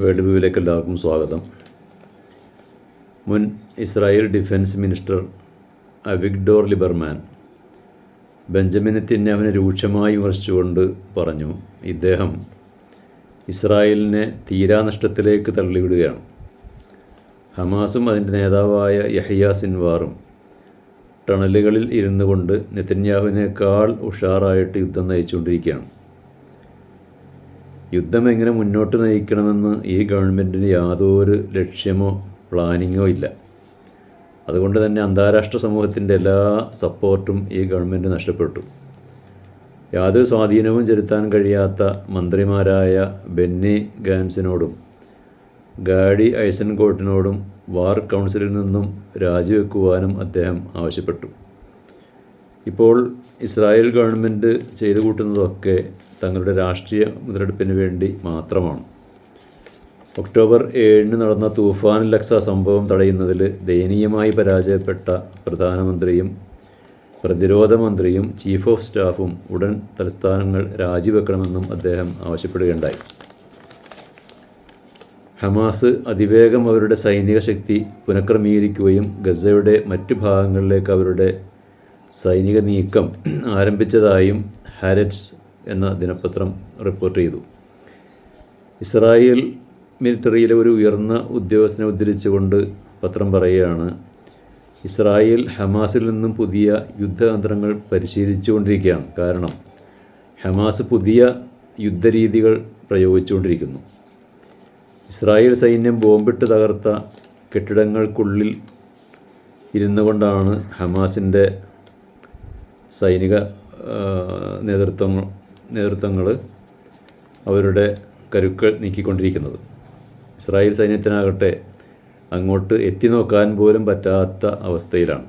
World വ്യൂവിലേക്ക് എല്ലാവർക്കും സ്വാഗതം. മുൻ Israel defence minister Avigdor Lieberman Benjamin അവനെ രൂക്ഷമായി വിമർശിച്ചുകൊണ്ട് പറഞ്ഞു ഇദ്ദേഹം ഇസ്രായേലിനെ തീരാനഷ്ടത്തിലേക്ക് തള്ളിവിടുകയാണ്. ഹമാസും അതിന്റെ നേതാവായ യഹിയാ സിൻവാറും ടണലുകളിൽ ഇരുന്നു കൊണ്ട് ഉഷാറായിട്ട് യുദ്ധം നയിച്ചുകൊണ്ടിരിക്കുകയാണ്. യുദ്ധം എങ്ങനെ മുന്നോട്ട് നയിക്കണമെന്ന് ഈ ഗവൺമെന്റിന് യാതൊരു ലക്ഷ്യമോ പ്ലാനിങ്ങോ ഇല്ല. അതുകൊണ്ട് തന്നെ അന്താരാഷ്ട്ര സമൂഹത്തിന്റെ എല്ലാ സപ്പോർട്ടും ഈ ഗവൺമെന്റ് നഷ്ടപ്പെട്ടു. യാതൊരു സ്വാധീനവും ചെലുത്താൻ കഴിയാത്ത മന്ത്രിമാരായ ബെന്നി ഗാൻസിനോടും ഗാഡി ഐസൻകോട്ടിനോടും വാർ കൗൺസിലിൽ നിന്നും രാജിവെക്കുവാനും അദ്ദേഹം ആവശ്യപ്പെട്ടു. ഇപ്പോൾ ഇസ്രായേൽ ഗവൺമെന്റ് ചെയ്തു കൂട്ടുന്നതൊക്കെ തങ്ങളുടെ രാഷ്ട്രീയ മുതലെടുപ്പിന് വേണ്ടി മാത്രമാണ്. ഒക്ടോബർ ഏഴിന് നടന്ന തൂഫാൻ ലക്സ സംഭവം തടയുന്നതിൽ ദയനീയമായി പരാജയപ്പെട്ട പ്രധാനമന്ത്രിയും പ്രതിരോധ മന്ത്രിയും ചീഫ് ഓഫ് സ്റ്റാഫും ഉടൻ തലസ്ഥാനങ്ങൾ രാജിവെക്കണമെന്നും അദ്ദേഹം ആവശ്യപ്പെടുകയുണ്ടായി. ഹമാസ് അതിവേഗം അവരുടെ സൈനിക ശക്തി പുനഃക്രമീകരിക്കുകയും ഗസയുടെ മറ്റ് ഭാഗങ്ങളിലേക്ക് അവരുടെ സൈനിക നീക്കം ആരംഭിച്ചതായും ഹാരറ്റ്സ് എന്ന ദിനപത്രം റിപ്പോർട്ട് ചെയ്തു. ഇസ്രായേൽ മിലിറ്ററിയിലെ ഒരു ഉയർന്ന ഉദ്യോഗസ്ഥനെ ഉദ്ധരിച്ചുകൊണ്ട് പത്രം പറയുകയാണ് ഇസ്രായേൽ ഹമാസിൽ നിന്നും പുതിയ യുദ്ധതന്ത്രങ്ങൾ പരിശീലിച്ചുകൊണ്ടിരിക്കുകയാണ്. കാരണം ഹമാസ് പുതിയ യുദ്ധരീതികൾ പ്രയോഗിച്ചുകൊണ്ടിരിക്കുന്നു. ഇസ്രായേൽ സൈന്യം ബോംബിട്ട് തകർത്ത കെട്ടിടങ്ങൾക്കുള്ളിൽ ഇരുന്നുകൊണ്ടാണ് ഹമാസിന്റെ സൈനിക നേതൃത്വം നേതൃത്വങ്ങൾ അവരുടെ കരുക്കൾ നീക്കിക്കൊണ്ടിരിക്കുന്നത്. ഇസ്രായേൽ സൈന്യത്തിനാകട്ടെ അങ്ങോട്ട് എത്തി നോക്കാൻ പോലും പറ്റാത്ത അവസ്ഥയിലാണ്.